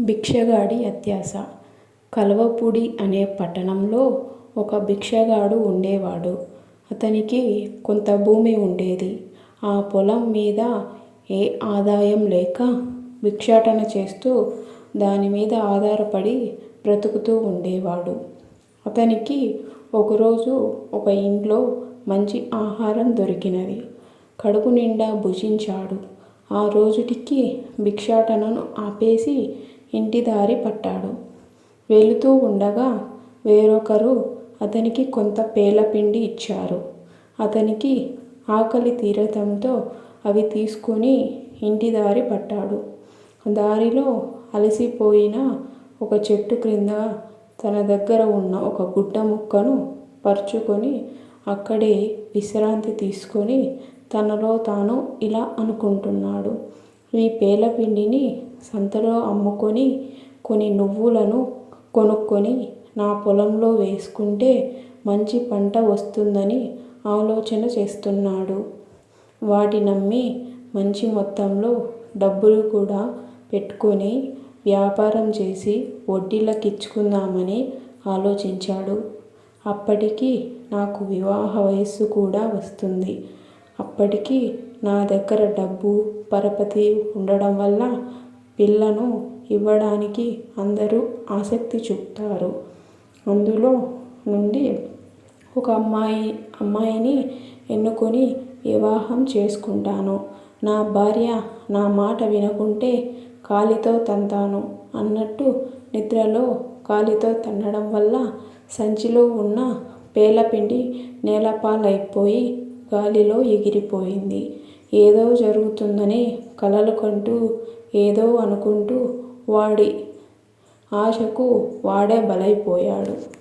భిక్షగాడి అత్యాస కలవపూడి అనే పట్టణంలో ఒక భిక్షగాడు ఉండేవాడు. అతనికి కొంత భూమి ఉండేది. ఆ పొలం మీద ఏ ఆదాయం లేక భిక్షాటన చేస్తూ దాని మీద ఆధారపడి బ్రతుకుతూ ఉండేవాడు. అతనికి ఒకరోజు ఒక ఇంట్లో మంచి ఆహారం దొరికినది. కడుపునిండా భుజించాడు. ఆ రోజుటికి భిక్షాటనను ఆపేసి ఇంటి దారి పట్టాడు. వెళుతూ ఉండగా వేరొకరు అతనికి కొంత పేలపిండి ఇచ్చారు. అతనికి ఆకలి తీరటంతో అవి తీసుకుని ఇంటిదారి పట్టాడు. దారిలో అలసిపోయిన ఒక చెట్టు క్రింద తన దగ్గర ఉన్న ఒక గుడ్డ ముక్కను పరుచుకొని అక్కడే విశ్రాంతి తీసుకొని తనలో తాను ఇలా అనుకుంటున్నాడు. ఈ పేలపిండిని సంతలో అమ్ముకొని కొన్ని నువ్వులను కొనుక్కొని నా పొలంలో వేసుకుంటే మంచి పంట వస్తుందని ఆలోచన చేస్తున్నాడు. వాటినమ్మి మంచి మొత్తంలో డబ్బులు కూడా పెట్టుకొని వ్యాపారం చేసి వడ్డీలకిచ్చుకుందామని ఆలోచించాడు. అప్పటికి నాకు వివాహ వయస్సు కూడా వస్తుంది. అప్పటికి నా దగ్గర డబ్బు, పరపతి ఉండడం వల్ల పిల్లను ఇవ్వడానికి అందరూ ఆసక్తి చూపుతారు. అందులో నుండి ఒక అమ్మాయి అమ్మాయిని ఎన్నుకొని వివాహం చేసుకుంటాను. నా భార్య నా మాట వినకుంటే కాలితో తంతాను అన్నట్టు నిద్రలో కాలితో తన్నడం వల్ల సంచిలో ఉన్న పేలపిండి నేలపాలైపోయి గాలిలో ఎగిరిపోయింది. ఏదో జరుగుతుందని కలలు కంటూ ఏదో అనుకుంటూ వాడి ఆశకు వాడే బలైపోయాడు.